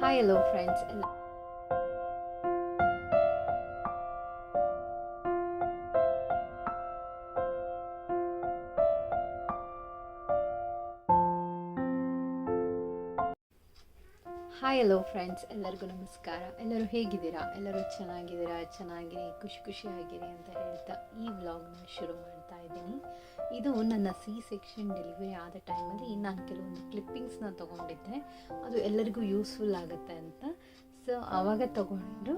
Hi hello friends hello friends ಎಲ್ಲರಿಗೂ ನಮಸ್ಕಾರ. ಎಲ್ಲರೂ ಹೇಗಿದ್ದೀರಾ? ಎಲ್ಲರೂ ಚೆನ್ನಾಗಿದ್ದೀರಾ? ಚೆನ್ನಾಗಿರಿ, ಖುಷಿ ಖುಷಿಯಾಗಿರಿ ಅಂತ ಹೇಳ್ತಾ ಈ ವ್ಲಾಗ್ನ ಶುರು ಮಾಡ್ತಾ ಇದ್ದೀನಿ. ಇದು ನನ್ನ ಸಿ ಸೆಕ್ಷನ್ ಡೆಲಿವರಿ ಆದ ಟೈಮಲ್ಲಿ ನಾನು ಕೆಲವೊಂದು ಕ್ಲಿಪ್ಪಿಂಗ್ಸ್ನ ತೊಗೊಂಡಿದ್ದೆ. ಅದು ಎಲ್ಲರಿಗೂ ಯೂಸ್ಫುಲ್ ಆಗುತ್ತೆ ಅಂತ. ಸೊ ಆವಾಗ ತಗೊಂಡು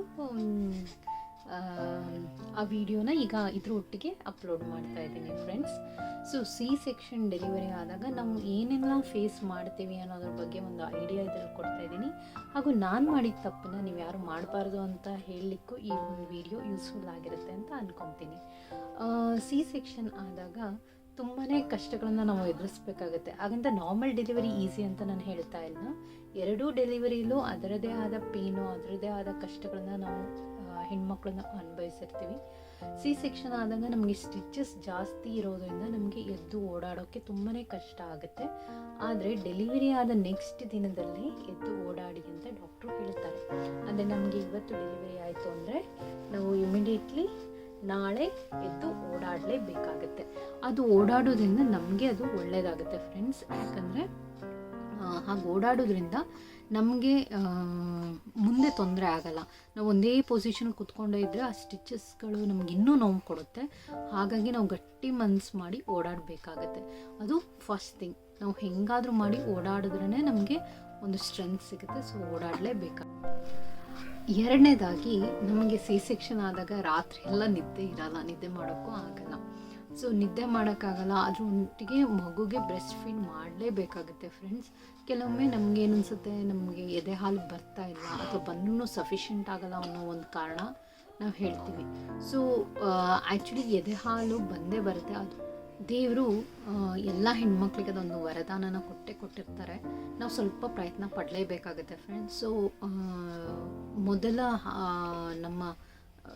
ಆ, ವಿಡಿಯೋನ ಈಗ ಇದ್ರ ಒಟ್ಟಿಗೆ ಅಪ್ಲೋಡ್ ಮಾಡ್ತಾ ಇದ್ದೀನಿ friends so C section delivery ಆದಾಗ ನಾವು ಏನೆಲ್ಲ ಫೇಸ್ ಮಾಡ್ತೀವಿ ಅನ್ನೋದ್ರ ಬಗ್ಗೆ ಒಂದು ಐಡಿಯಾ ಇದ್ರಲ್ಲಿ ಕೊಡ್ತಾ ಇದ್ದೀನಿ. ಹಾಗೂ ನಾನು ಮಾಡಿದ ತಪ್ಪನ್ನ ನೀವು ಯಾರು ಮಾಡಬಾರ್ದು ಅಂತ ಹೇಳಲಿಕ್ಕೂ ಈ ಒಂದು ವಿಡಿಯೋ ಯೂಸ್ಫುಲ್ ಆಗಿರುತ್ತೆ ಅಂತ ಅಂದ್ಕೊತೀನಿ ಸಿ ಸೆಕ್ಷನ್ ಆದಾಗ ತುಂಬಾ ಕಷ್ಟಗಳನ್ನು ನಾವು ಎದುರಿಸ್ಬೇಕಾಗುತ್ತೆ. ಹಾಗಂತ ನಾರ್ಮಲ್ ಡೆಲಿವರಿ ಈಸಿ ಅಂತ ನಾನು ಹೇಳ್ತಾ ಇಲ್ಲ ಎರಡೂ ಡೆಲಿವರಿಲೂ ಅದರದೇ ಆದ ಪೇನು ಅದರದೇ ಆದ ಕಷ್ಟಗಳನ್ನ ನಾವು ಹೆಣ್ಮಕ್ಳನ್ನ ಅನುಭವಿಸಿರ್ತೀವಿ. ಸಿ ಸೆಕ್ಷನ್ ಆದಾಗ ನಮಗೆ ಸ್ಟಿಚಸ್ ಜಾಸ್ತಿ ಇರೋದ್ರಿಂದ ನಮಗೆ ಎದ್ದು ಓಡಾಡೋಕ್ಕೆ ತುಂಬಾ ಕಷ್ಟ ಆಗುತ್ತೆ. ಆದರೆ ಡೆಲಿವರಿ ಆದ ನೆಕ್ಸ್ಟ್ ದಿನದಲ್ಲಿ ಎದ್ದು ಓಡಾಡಿ ಅಂತ ಡಾಕ್ಟ್ರು ಹೇಳ್ತಾರೆ. ಅಂದರೆ ನಮಗೆ ಇವತ್ತು ಡೆಲಿವರಿ ಆಯಿತು ಅಂದರೆ ನಾವು ಇಮಿಡಿಯೇಟ್ಲಿ ನಾಳೆ ಎದ್ದು ಓಡಾಡಲೇಬೇಕಾಗತ್ತೆ. ಅದು ಓಡಾಡೋದ್ರಿಂದ ನಮಗೆ ಅದು ಒಳ್ಳೆಯದಾಗುತ್ತೆ ಫ್ರೆಂಡ್ಸ್ ಯಾಕಂದರೆ ಹಾಗೆ ಓಡಾಡೋದ್ರಿಂದ ನಮಗೆ ಮುಂದೆ ತೊಂದರೆ ಆಗಲ್ಲ. ನಾವು ಒಂದೇ ಪೊಸಿಷನ್ ಕುತ್ಕೊಂಡೇ ಇದ್ದರೆ ಆ ಸ್ಟಿಚಸ್ಗಳು ನಮ್ಗೆ ಇನ್ನೂ ನೋವು ಕೊಡುತ್ತೆ. ಹಾಗಾಗಿ ನಾವು ಗಟ್ಟಿ ಮನ್ಸು ಮಾಡಿ ಓಡಾಡಬೇಕಾಗತ್ತೆ. ಅದು ಫಸ್ಟ್ ಥಿಂಗ್ ನಾವು ಹೆಂಗಾದರೂ ಮಾಡಿ ಓಡಾಡಿದ್ರೇ ನಮಗೆ ಒಂದು ಸ್ಟ್ರೆಂತ್ ಸಿಗುತ್ತೆ. ಸೊ ಓಡಾಡಲೇಬೇಕಾಗುತ್ತೆ ಎರಡನೇದಾಗಿ ನಮಗೆ ಸಿ ಸೆಕ್ಷನ್ ಆದಾಗ ರಾತ್ರಿ ಎಲ್ಲ ನಿದ್ದೆ ಇರಲ್ಲ. ನಿದ್ದೆ ಮಾಡೋಕ್ಕೂ ಆಗಲ್ಲ. ಸೊ ನಿದ್ದೆ ಮಾಡೋಕ್ಕಾಗಲ್ಲ ಅದ್ರ ಒಟ್ಟಿಗೆ ಮಗುಗೆ ಬ್ರೆಸ್ಟ್ ಫೀಡ್ ಮಾಡಲೇಬೇಕಾಗುತ್ತೆ ಫ್ರೆಂಡ್ಸ್ ಕೆಲವೊಮ್ಮೆ ನಮ್ಗೆ ಏನು ಅನ್ಸುತ್ತೆ ನಮಗೆ ಎದೆ ಹಾಲು ಬರ್ತಾ ಇಲ್ಲ ಅಥವಾ ಬಂದ್ರೂ ಸಫಿಷಿಯೆಂಟ್ ಆಗಲ್ಲ ಅನ್ನೋ ಒಂದು ಕಾರಣ ನಾವು ಹೇಳ್ತೀವಿ. ಸೊ ಆ್ಯಕ್ಚುಲಿ ಎದೆ ಹಾಲು ಬಂದೇ ಬರುತ್ತೆ. ಅದು ದೇವರು ಎಲ್ಲ ಹೆಣ್ಮಕ್ಳಿಗೆ ಅದೊಂದು ವರದಾನನ ಕೊಟ್ಟೆ ಕೊಟ್ಟಿರ್ತಾರೆ. ನಾವು ಸ್ವಲ್ಪ ಪ್ರಯತ್ನ ಪಡಲೇಬೇಕಾಗುತ್ತೆ ಫ್ರೆಂಡ್ಸ್ ಸೊ ಮೊದಲ ನಮ್ಮ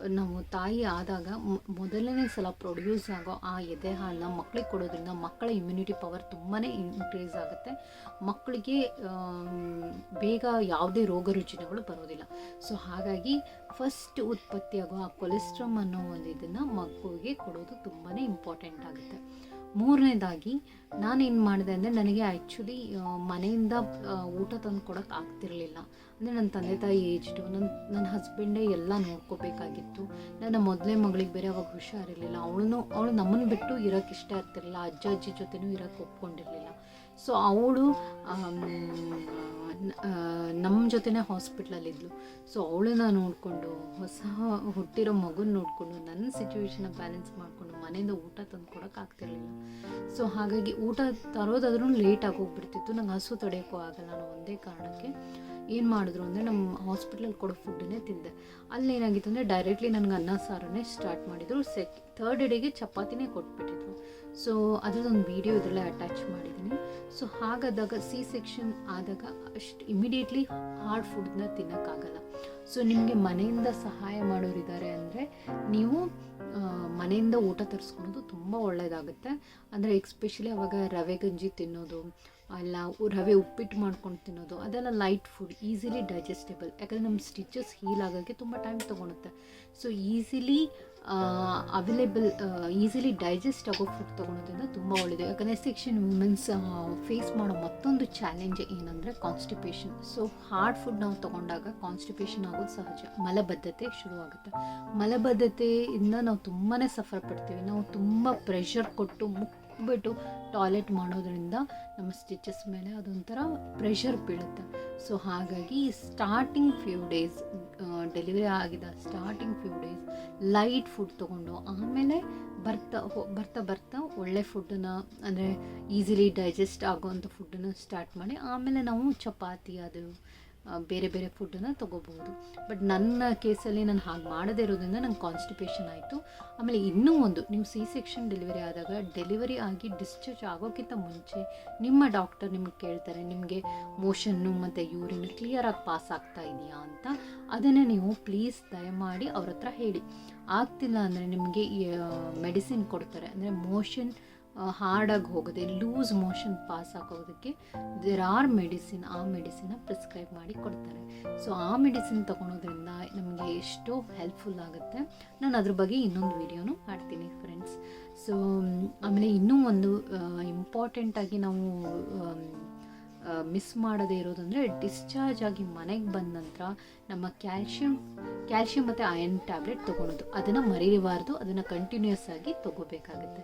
ನಾವು ತಾಯಿ ಆದಾಗ ಮೊದಲನೇ ಸಲ ಪ್ರೊಡ್ಯೂಸ್ ಆಗೋ ಆ ಎದೆ ಹಾಲನ್ನ ಮಕ್ಕಳಿಗೆ ಕೊಡೋದ್ರಿಂದ ಮಕ್ಕಳ ಇಮ್ಯುನಿಟಿ ಪವರ್ ತುಂಬಾ ಇನ್ಕ್ರೀಸ್ ಆಗುತ್ತೆ. ಮಕ್ಕಳಿಗೆ ಬೇಗ ಯಾವುದೇ ರೋಗ ರುಜಿನಗಳು ಬರೋದಿಲ್ಲ. ಸೊ ಹಾಗಾಗಿ ಫಸ್ಟ್ ಉತ್ಪತ್ತಿಯಾಗೋ ಆ ಕೊಲೆಸ್ಟ್ರಮ್ ಅನ್ನೋ ಒಂದು ಇದನ್ನು ಮಗುವಿಗೆ ಕೊಡೋದು ತುಂಬಾ ಇಂಪಾರ್ಟೆಂಟ್ ಆಗುತ್ತೆ. ಮೂರನೇದಾಗಿ ನಾನೇನು ಮಾಡಿದೆ ಅಂದರೆ ನನಗೆ ಆ್ಯಕ್ಚುಲಿ ಮನೆಯಿಂದ ಊಟ ತಂದು ಕೊಡೋಕೆ ಆಗ್ತಿರಲಿಲ್ಲ. ಅಂದರೆ ನನ್ನ ತಂದೆ ತಾಯಿ ಏಜ್ಡು ನನ್ನ ನನ್ನ ಹಸ್ಬೆಂಡೇ ಎಲ್ಲ ನೋಡ್ಕೋಬೇಕಾಗಿತ್ತು. ನನ್ನ ಮೊದಲೇ ಮಗಳಿಗೆ ಬೇರೆ ಅವಾಗ ಹುಷಾರಿರಲಿಲ್ಲ. ಅವಳನ್ನು, ಅವಳು ನಮ್ಮನ್ನು ಬಿಟ್ಟು ಇರೋಕ್ಕೆ ಇಷ್ಟ ಇರ್ತಿರಲಿಲ್ಲ ಅಜ್ಜ, ಅಜ್ಜಿ ಜೊತೆನೂ ಇರೋಕ್ಕೆ ಒಪ್ಕೊಂಡಿರಲಿಲ್ಲ. ಸೊ ಅವಳು ನಮ್ಮ ಜೊತೆನೇ ಹಾಸ್ಪಿಟ್ಲಲ್ಲಿದ್ಲು ಸೊ ಅವಳನ್ನ ನೋಡಿಕೊಂಡು, ಹೊಸ ಹುಟ್ಟಿರೋ ಮಗುನ ನೋಡಿಕೊಂಡು ನನ್ನ ಸಿಚುವೇಶನ್ನ ಬ್ಯಾಲೆನ್ಸ್ ಮಾಡಿಕೊಂಡು, ಮನೆಯಿಂದ ಊಟ ತಂದು ಕೊಡೋಕ್ಕಾಗ್ತಿರ್ಲಿಲ್ಲ ಸೊ ಹಾಗಾಗಿ ಊಟ ತರೋದಾದ್ರೂ ಲೇಟ್ ಆಗೋಗ್ಬಿಡ್ತಿತ್ತು. ನಂಗೆ ಹಸು ತಡೆಯೋಕ್ಕೂ ಆಗಲ್ಲ ನಾನು ಒಂದೇ ಕಾರಣಕ್ಕೆ ಏನು ಮಾಡಿದ್ರು ಅಂದರೆ ನಮ್ಮ ಹಾಸ್ಪಿಟ್ಲಲ್ಲಿ ಕೊಡೋ ಫುಡ್ಡನ್ನೇ ತಿಂದೆ. ಅಲ್ಲಿ ಏನಾಗಿತ್ತು ಅಂದರೆ ಡೈರೆಕ್ಟ್ಲಿ ನನಗೆ ಅನ್ನ ಸಾರನ್ನೇ ಸ್ಟಾರ್ಟ್ ಮಾಡಿದರು. ಸೆಕ್ ಥರ್ಡ್ ಡೇಗೆ ಚಪಾತಿನೇ ಕೊಟ್ಬಿಟ್ಟಿದ್ರು. ಸೊ ಅದರದ್ದೊಂದು ವೀಡಿಯೋ ಇದರಲ್ಲೇ ಅಟ್ಯಾಚ್ ಮಾಡಿದ್ದೀನಿ ಸೊ ಹಾಗಾದಾಗ ಸಿ ಸೆಕ್ಷನ್ ಆದಾಗ ಅಷ್ಟು ಇಮಿಡಿಯೇಟ್ಲಿ ಹಾರ್ಡ್ ಫುಡ್ನ ತಿನ್ನೋಕ್ಕಾಗಲ್ಲ. ಸೊ ನಿಮಗೆ ಮನೆಯಿಂದ ಸಹಾಯ ಮಾಡೋರಿದ್ದಾರೆ ಅಂದರೆ ನೀವು ಮನೆಯಿಂದ ಊಟ ತರಿಸ್ಕೊಳೋದು ತುಂಬ ಒಳ್ಳೆಯದಾಗುತ್ತೆ ಅಂದರೆ ಎಕ್ಸ್ಪೆಷಲಿ ಅವಾಗ ರವೆ ಗಂಜಿ ತಿನ್ನೋದು, ಅಲ್ಲ ರವೆ ಉಪ್ಪಿಟ್ಟು ಮಾಡ್ಕೊಂಡು ತಿನ್ನೋದು, ಅದೆಲ್ಲ ಲೈಟ್ ಫುಡ್ ಈಸಿಲಿ ಡೈಜೆಸ್ಟೇಬಲ್ ಯಾಕಂದರೆ ನಮ್ಮ ಸ್ಟಿಚಸ್ ಹೀಲ್ ಆಗೋಕ್ಕೆ ತುಂಬ time ತೊಗೊಳುತ್ತೆ. So easily available easily digest ಆಗೋ ಫುಡ್ ತೊಗೊಳೋದ್ರಿಂದ ತುಂಬ ಒಳ್ಳೆಯದು ಯಾಕಂದರೆ ಸೆಕ್ಷನ್ ವುಮೆನ್ಸ್ ಫೇಸ್ ಮಾಡೋ ಮತ್ತೊಂದು ಚಾಲೆಂಜ್ ಏನಂದರೆ ಕಾನ್ಸ್ಟಿಪೇಷನ್ ಸೊ ಹಾರ್ಡ್ ಫುಡ್ ನಾವು ತೊಗೊಂಡಾಗ ಕಾನ್ಸ್ಟಿಪೇಷನ್ ಆಗೋದು ಸಹಜ. ಮಲಬದ್ಧತೆ ಶುರುವಾಗುತ್ತೆ. ಮಲಬದ್ಧತೆಯಿಂದ ನಾವು ತುಂಬಾ ಸಫರ್ ಪಡ್ತೀವಿ. ನಾವು ತುಂಬ ಪ್ರೆಷರ್ ಕೊಟ್ಟು ಮುಕ್ಬಿಟ್ಟು ಟಾಯ್ಲೆಟ್ ಮಾಡೋದ್ರಿಂದ ನಮ್ಮ ಸ್ಟಿಚಸ್ ಮೇಲೆ ಅದೊಂಥರ ಪ್ರೆಷರ್ ಬೀಳುತ್ತೆ. ಸೊ ಹಾಗಾಗಿ ಸ್ಟಾರ್ಟಿಂಗ್ ಫ್ಯೂ ಡೇಸ್ ಡೆಲಿವರಿ ಆಗಿದ starting few days light food ತೊಗೊಂಡು ಆಮೇಲೆ ಬರ್ತಾ ಬರ್ತಾ ಬರ್ತಾ ಒಳ್ಳೆ ಫುಡ್ಡನ್ನ ಅಂದರೆ ಈಸಿಲಿ ಡೈಜೆಸ್ಟ್ ಆಗೋವಂಥ ಫುಡ್ಡನ್ನು ಸ್ಟಾರ್ಟ್ ಮಾಡಿ ಆಮೇಲೆ ನಾವು ಚಪಾತಿ ಅದು ಬೇರೆ ಬೇರೆ ಫುಡ್ಡನ್ನು ತೊಗೋಬೋದು ಬಟ್ ನನ್ನ ಕೇಸಲ್ಲಿ ನಾನು ಹಾಗೆ ಮಾಡದೇ ಇರೋದ್ರಿಂದ ನಂಗೆ ಕಾನ್ಸ್ಟಿಪೇಷನ್ ಆಯಿತು. ಆಮೇಲೆ ಇನ್ನೂ ಒಂದು ನೀವು ಸಿ ಸೆಕ್ಷನ್ ಡೆಲಿವರಿ ಆದಾಗ ಡೆಲಿವರಿ ಆಗಿ ಡಿಸ್ಚಾರ್ಜ್ ಆಗೋಕ್ಕಿಂತ ಮುಂಚೆ ನಿಮ್ಮ ಡಾಕ್ಟರ್ ನಿಮ್ಗೆ ಕೇಳ್ತಾರೆ, ನಿಮಗೆ ಮೋಷನ್ನು ಮತ್ತು ಯೂರಿನ್ ಕ್ಲಿಯರಾಗಿ ಪಾಸ್ ಆಗ್ತಾ ಇದೆಯಾ ಅಂತ. ಅದನ್ನು ನೀವು ಪ್ಲೀಸ್ ದಯಮಾಡಿ ಅವ್ರ ಹತ್ರ ಹೇಳಿ. ಆಗ್ತಿಲ್ಲ ಅಂದರೆ ನಿಮಗೆ ಮೆಡಿಸಿನ್ ಕೊಡ್ತಾರೆ. ಅಂದರೆ ಮೋಷನ್ ಹಾರ್ಡಾಗಿ ಹೋಗದೆ ಲೂಸ್ ಮೋಷನ್ ಪಾಸ್ ಹಾಕೋದಕ್ಕೆ ದೇರ್ ಆರ್ ಮೆಡಿಸಿನ್, ಆ ಮೆಡಿಸಿನ ಪ್ರಿಸ್ಕ್ರೈಬ್ ಮಾಡಿ ಕೊಡ್ತಾರೆ. ಸೊ, ಆ ಮೆಡಿಸಿನ್ ತೊಗೊಳೋದ್ರಿಂದ ನಮಗೆ ಎಷ್ಟೋ ಹೆಲ್ಪ್ಫುಲ್ ಆಗುತ್ತೆ. ನಾನು ಅದ್ರ ಬಗ್ಗೆ ಇನ್ನೊಂದು ವಿಡಿಯೋನು ಮಾಡ್ತೀನಿ ಫ್ರೆಂಡ್ಸ್ ಸೊ ಆಮೇಲೆ ಇನ್ನೂ ಒಂದು ಇಂಪಾರ್ಟೆಂಟಾಗಿ ನಾವು ಮಿಸ್ ಮಾಡದೇ ಇರೋದಂದರೆ ಡಿಸ್ಚಾರ್ಜ್ ಆಗಿ ಮನೆಗೆ ಬಂದ ನಂತರ ನಮ್ಮ ಕ್ಯಾಲ್ಶಿಯಂ ಕ್ಯಾಲ್ಶಿಯಂ ಮತ್ತು ಅಯನ್ ಟ್ಯಾಬ್ಲೆಟ್ ತೊಗೊಳೋದು. ಅದನ್ನು ಮರೀಬಾರ್ದು, ಅದನ್ನು ಕಂಟಿನ್ಯೂಸ್ ಆಗಿ ತೊಗೋಬೇಕಾಗುತ್ತೆ.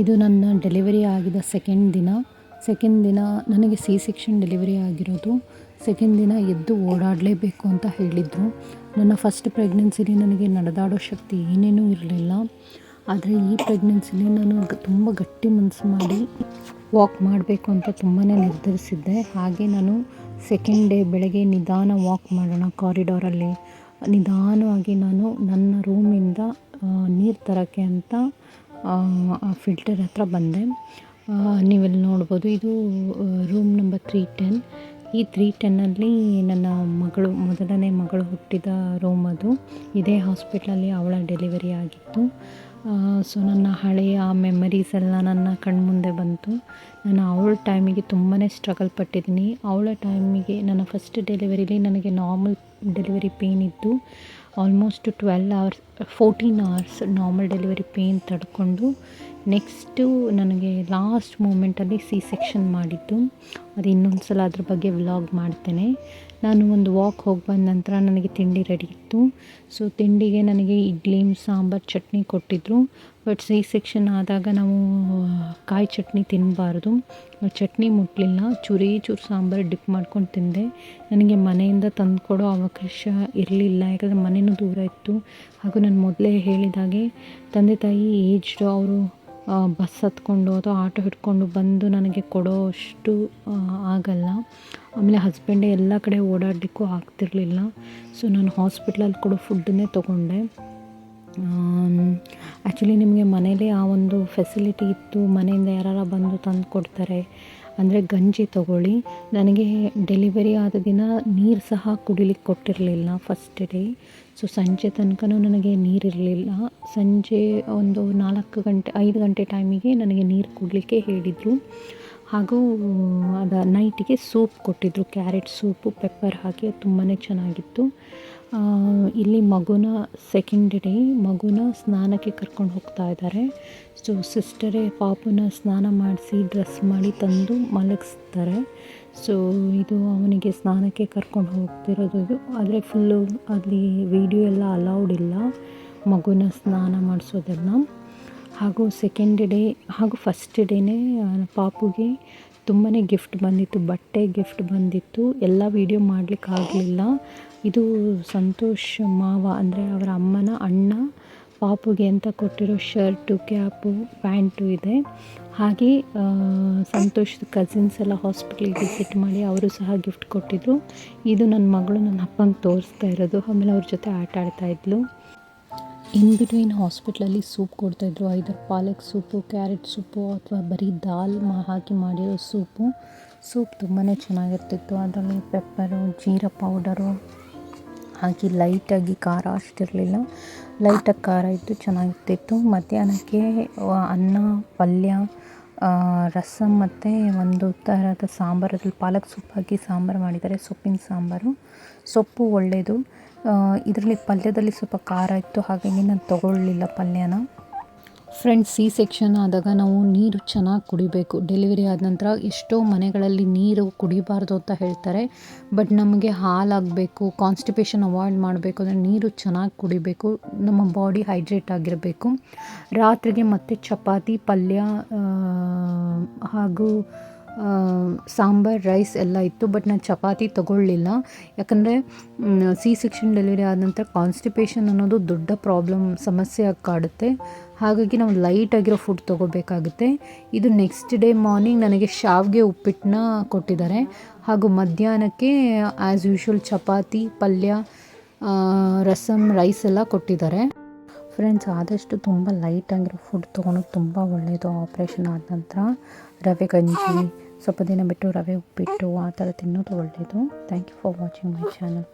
ಇದು ನನ್ನ ಡೆಲಿವರಿ ಆಗಿದ ಸೆಕೆಂಡ್ ದಿನ. ಸೆಕೆಂಡ್ ದಿನ ನನಗೆ ಸಿ ಸೆಕ್ಷನ್ ಡೆಲಿವರಿ ಆಗಿರೋದು. ಸೆಕೆಂಡ್ ದಿನ ಎದ್ದು ಓಡಾಡಲೇಬೇಕು ಅಂತ ಹೇಳಿದರು. ನನ್ನ ಫಸ್ಟ್ ಪ್ರೆಗ್ನೆನ್ಸಿಲಿ ನನಗೆ ನಡೆದಾಡೋ ಶಕ್ತಿ ಏನೇನೂ ಇರಲಿಲ್ಲ. ಆದರೆ ಈ ಪ್ರೆಗ್ನೆನ್ಸಿಲಿ ನಾನು ತುಂಬ ಗಟ್ಟಿ ಮನಸ್ಸು ಮಾಡಿ ವಾಕ್ ಮಾಡಬೇಕು ಅಂತ ತುಂಬಾ ನಿರ್ಧರಿಸಿದ್ದೆ. ಹಾಗೆ ನಾನು ಸೆಕೆಂಡ್ ಡೇ ಬೆಳಗ್ಗೆ ನಿಧಾನ ವಾಕ್ ಮಾಡೋಣ ಕಾರಿಡಾರಲ್ಲಿ ನಿಧಾನವಾಗಿ ನಾನು ನನ್ನ ರೂಮಿಂದ ನೀರು ತರೋಕ್ಕೆ ಅಂತ ಆ ಫಿಲ್ಟರ್ ಹತ್ರ ಬಂದೆ. ನೀವೆಲ್ಲಿ ನೋಡ್ಬೋದು ಇದು ರೂಮ್ ನಂಬರ್ ತ್ರೀ ಟೆನ್ ಈ ತ್ರೀ ಟೆನ್ನಲ್ಲಿ ನನ್ನ ಮಗಳು, ಮೊದಲನೇ ಮಗಳು ಹುಟ್ಟಿದ ರೂಮ್ ಅದು. ಇದೇ ಹಾಸ್ಪಿಟ್ಲಲ್ಲಿ ಅವಳ ಡೆಲಿವರಿ ಆಗಿತ್ತು. ಸೊ ನನ್ನ ಹಳೆಯ ಮೆಮರೀಸ್ ಎಲ್ಲ ನನ್ನ ಕಣ್ಮುಂದೆ ಬಂತು. ನಾನು ಅವಳ ಟೈಮಿಗೆ ತುಂಬಾ ಸ್ಟ್ರಗಲ್ ಪಟ್ಟಿದ್ದೀನಿ. ಅವಳ ಟೈಮಿಗೆ ನನ್ನ ಫಸ್ಟ್ ಡೆಲಿವರಿಲಿ ನನಗೆ ನಾರ್ಮಲ್ ಡೆಲಿವರಿ ಪೇನ್ ಇತ್ತು. Almost twelve hours fourteen hours normal delivery pain ತಡ್ಕೊಂಡು next ನನಗೆ ಲಾಸ್ಟ್ ಮೂಮೆಂಟಲ್ಲಿ ಸಿ ಸೆಕ್ಷನ್ ಮಾಡಿದ್ದು. ಅದು ಇನ್ನೊಂದು ಸಲ ಅದ್ರ ಬಗ್ಗೆ ವ್ಲಾಗ್ ಮಾಡ್ತೇನೆ. ನಾನು ಒಂದು ವಾಕ್ ಹೋಗಿ ಬಂದ ನಂತರ ನನಗೆ ತಿಂಡಿ ರೆಡಿ ಇತ್ತು. ಸೊ ತಿಂಡಿಗೆ ನನಗೆ ಇಡ್ಲಿ, ಸಾಂಬಾರು, ಚಟ್ನಿ ಕೊಟ್ಟಿದ್ದರು ಬಟ್ ಸಿ ಸೆಕ್ಷನ್ ಆದಾಗ ನಾವು ಕಾಯಿ ಚಟ್ನಿ ತಿನ್ನಬಾರ್ದು ಚಟ್ನಿ ಮುಟ್ಟಲಿಲ್ಲ ಚುರಿ ಚೂರು ಸಾಂಬಾರು ಡಿಪ್ ಮಾಡ್ಕೊಂಡು ತಿಂದೆ. ನನಗೆ ಮನೆಯಿಂದ ತಂದುಕೊಡೋ ಅವಕಾಶ ಇರಲಿಲ್ಲ. ಯಾಕಂದರೆ ಮನೆಯೂ ದೂರ ಇತ್ತು. ಹಾಗೂ ನಾನು ಮೊದಲೇ ಹೇಳಿದಾಗೆ ತಂದೆ ತಾಯಿ ಏಜ್ಡು ಅವರು ಬಸ್ ಹತ್ಕೊಂಡು ಅಥವಾ ಆಟೋ ಹಿಡ್ಕೊಂಡು ಬಂದು ನನಗೆ ಕೊಡೋ ಅಷ್ಟು ಆಗಲ್ಲ. ಆಮೇಲೆ ಹಸ್ಬೆಂಡೇ ಎಲ್ಲ ಕಡೆ ಓಡಾಡಲಿಕ್ಕೂ ಆಗ್ತಿರಲಿಲ್ಲ. ಸೊ ನಾನು ಹಾಸ್ಪಿಟ್ಲಲ್ಲಿ ಕೊಡೋ ಫುಡ್ಡನ್ನೇ ತೊಗೊಂಡೆ. ಆ್ಯಕ್ಚುಲಿ ನಿಮಗೆ ಮನೇಲೇ ಆ ಒಂದು ಫೆಸಿಲಿಟಿ ಇತ್ತು, ಮನೆಯಿಂದ ಯಾರಾರ ಬಂದು ತಂದು ಕೊಡ್ತಾರೆ, ಅಂದರೆ ಗಂಜಿ ತಗೊಳ್ಳಿ. ನನಗೆ ಡೆಲಿವರಿ ಆದ ದಿನ ನೀರು ಸಹ ಕುಡಿಲಿಕ್ಕೆ ಕೊಟ್ಟಿರಲಿಲ್ಲ ಫಸ್ಟ್ ಡೇ ಸೊ ಸಂಜೆ ತನಕನೂ ನನಗೆ ನೀರಿರಲಿಲ್ಲ ಸಂಜೆ ಒಂದು ನಾಲ್ಕು ಗಂಟೆ, ಐದು ಗಂಟೆ ಟೈಮಿಗೆ ನನಗೆ ನೀರು ಕುಡಲಿಕ್ಕೆ ಹೇಳಿದರು. ಹಾಗೂ ಅದು ನೈಟಿಗೆ ಸೂಪ್ ಕೊಟ್ಟಿದ್ದರು ಕ್ಯಾರೆಟ್ ಸೂಪು ಪೆಪ್ಪರ್ ಹಾಕಿ ತುಂಬಾ ಚೆನ್ನಾಗಿತ್ತು. ಇಲ್ಲಿ ಮಗುನ ಸೆಕೆಂಡ್ ಡೇ ಮಗುನ ಸ್ನಾನಕ್ಕೆ ಕರ್ಕೊಂಡು ಹೋಗ್ತಾ ಇದ್ದಾರೆ. ಸೊ ಸಿಸ್ಟರೇ ಪಾಪುನ ಸ್ನಾನ ಮಾಡಿಸಿ ಡ್ರೆಸ್ ಮಾಡಿ ತಂದು ಮಲಗಿಸ್ತಾರೆ. ಸೊ ಇದು ಅವನಿಗೆ ಸ್ನಾನಕ್ಕೆ ಕರ್ಕೊಂಡು ಹೋಗ್ತಿರೋದು ಇದು. ಆದರೆ ಫುಲ್ಲು ಅಲ್ಲಿ ವಿಡಿಯೋ ಎಲ್ಲ ಅಲೌಡ್ ಇಲ್ಲ ಮಗುನ ಸ್ನಾನ ಮಾಡಿಸೋದೆಲ್ಲ ಹಾಗೂ ಸೆಕೆಂಡ್ ಡೇ ಹಾಗೂ ಫಸ್ಟ್ ಡೇನೇ ಪಾಪುಗೆ ತುಂಬಾ ಗಿಫ್ಟ್ ಬಂದಿತ್ತು, ಬಟ್ಟೆ ಗಿಫ್ಟ್ ಬಂದಿತ್ತು. ಎಲ್ಲ ವೀಡಿಯೋ ಮಾಡಲಿಕ್ಕೆ ಆಗಲಿಲ್ಲ. ಇದು ಸಂತೋಷ್ ಮಾವ ಅಂದರೆ ಅವರ ಅಮ್ಮನ ಅಣ್ಣ ಪಾಪುಗೆ ಅಂತ ಕೊಟ್ಟಿರೋ ಶರ್ಟು ಕ್ಯಾಪು ಪ್ಯಾಂಟು ಇದೆ. ಹಾಗೆ ಸಂತೋಷದ ಸಂತೋಷ್ ಕಸಿನ್ಸ್ ಎಲ್ಲ ಹಾಸ್ಪಿಟ್ಲಿಗೆ ವಿಸಿಟ್ ಮಾಡಿ ಅವರು ಸಹ ಗಿಫ್ಟ್ ಕೊಟ್ಟಿದ್ರು. ಇದು ನನ್ನ ಮಗಳು ನನ್ನ ಅಪ್ಪಂಗೆ ತೋರಿಸ್ತಾ ಇರೋದು. ಆಮೇಲೆ ಅವ್ರ ಜೊತೆ ಆಟ ಆಡ್ತಾ ಇದ್ಲು. ಇನ್ ಬಿಟ್ವೀನ್ ಹಾಸ್ಪಿಟ್ಲಲ್ಲಿ ಸೂಪ್ ಕೊಡ್ತಾಯಿದ್ರು. ಐದರ್ ಪಾಲಕ್ ಸೂಪು, ಕ್ಯಾರೆಟ್ ಸೂಪು ಅಥವಾ ಬರೀ ದಾಲ್ ಮಾ ಹಾಕಿ ಮಾಡಿರೋ ಸೂಪು. ಸೂಪ್ ತುಂಬಾ ಚೆನ್ನಾಗಿರ್ತಿತ್ತು. ಅದರಲ್ಲಿ ಪೆಪ್ಪರು, ಜೀರಾ ಪೌಡರು ಹಾಕಿ ಲೈಟಾಗಿ ಖಾರ ಅಷ್ಟಿರಲಿಲ್ಲ. ಲೈಟಾಗಿ ಖಾರ ಇತ್ತು ಚೆನ್ನಾಗಿರ್ತಿತ್ತು. ಮಧ್ಯಾಹ್ನಕ್ಕೆ ಅನ್ನ, ಪಲ್ಯ ರಸಂ ಮತ್ತು ಒಂದು ಥರದ ಸಾಂಬಾರು. ಅದ್ರಲ್ಲಿ ಪಾಲಕ್ ಸೊಪ್ಪು ಹಾಕಿ ಸಾಂಬಾರು ಮಾಡಿದ್ದಾರೆ. ಸೊಪ್ಪಿನ ಸಾಂಬಾರು. ಸೊಪ್ಪು ಒಳ್ಳೆಯದು ಇದರಲ್ಲಿ ಪಲ್ಯದಲ್ಲಿ ಸ್ವಲ್ಪ ಖಾರ ಇತ್ತು, ಹಾಗಾಗಿ ನಾನು ತೊಗೊಳ್ಳಲಿಲ್ಲ ಪಲ್ಯನ. ಫ್ರೆಂಡ್ಸ್ ಸಿ ಸೆಕ್ಷನ್ ಆದಾಗ ನಾವು ನೀರು ಚೆನ್ನಾಗಿ ಕುಡಿಬೇಕು. ಡೆಲಿವರಿ ಆದ ನಂತರ ಎಷ್ಟೋ ಮನೆಗಳಲ್ಲಿ ನೀರು ಕುಡಿಬಾರ್ದು ಅಂತ ಹೇಳ್ತಾರೆ. ಬಟ್ ನಮಗೆ ಹಾಲಾಗಬೇಕು ಕಾನ್ಸ್ಟಿಪೇಷನ್ ಅವಾಯ್ಡ್ ಮಾಡಬೇಕು, ಅಂದರೆ ನೀರು ಚೆನ್ನಾಗಿ ಕುಡಿಬೇಕು, ನಮ್ಮ ಬಾಡಿ ಹೈಡ್ರೇಟ್ ಆಗಿರಬೇಕು. ರಾತ್ರಿಗೆ ಮತ್ತೆ ಚಪಾತಿ, ಪಲ್ಯ ಹಾಗೂ ಸಾಂಬಾರ್, ರೈಸ್ ಎಲ್ಲ ಇತ್ತು ಬಟ್ ನಾನು ಚಪಾತಿ ತೊಗೊಳ್ಳಿಲ್ಲ. ಯಾಕಂದರೆ ಸಿ ಸೆಕ್ಷನ್ ಡೆಲಿವರಿ ಆದ ನಂತರ ಕಾನ್ಸ್ಟಿಪೇಷನ್ ಅನ್ನೋದು ದೊಡ್ಡ ಪ್ರಾಬ್ಲಮ್ ಸಮಸ್ಯೆ ಕಾಡುತ್ತೆ. ಹಾಗಾಗಿ ನಾವು ಲೈಟಾಗಿರೋ ಫುಡ್ ತೊಗೋಬೇಕಾಗುತ್ತೆ. ಇದು ನೆಕ್ಸ್ಟ್ ಡೇ ಮಾರ್ನಿಂಗ್ ನನಗೆ ಶಾವ್ಗೆ ಉಪ್ಪಿಟ್ಟನ್ನ ಕೊಟ್ಟಿದ್ದಾರೆ. ಹಾಗೂ ಮಧ್ಯಾಹ್ನಕ್ಕೆ ಆ್ಯಸ್ ಯೂಶ್ವಲ್ ಚಪಾತಿ, ಪಲ್ಯ ರಸಮ್ ರೈಸ್ ಎಲ್ಲ ಕೊಟ್ಟಿದ್ದಾರೆ. ಫ್ರೆಂಡ್ಸ್ ಆದಷ್ಟು ತುಂಬ ಲೈಟಾಗಿರೋ ಫುಡ್ ತೊಗೊಳೋದು ತುಂಬ ಒಳ್ಳೆಯದು ಆಪ್ರೇಷನ್ ಆದ ನಂತರ ರವೆ ಗಂಜಿ ಸ್ವಲ್ಪ ದಿನ ಬಿಟ್ಟು ರವೆ ಉಪ್ಪಿಟ್ಟು ಆ ಥರ ತಿನ್ನೋದು ಒಳ್ಳೆಯದು thank you for watching my channel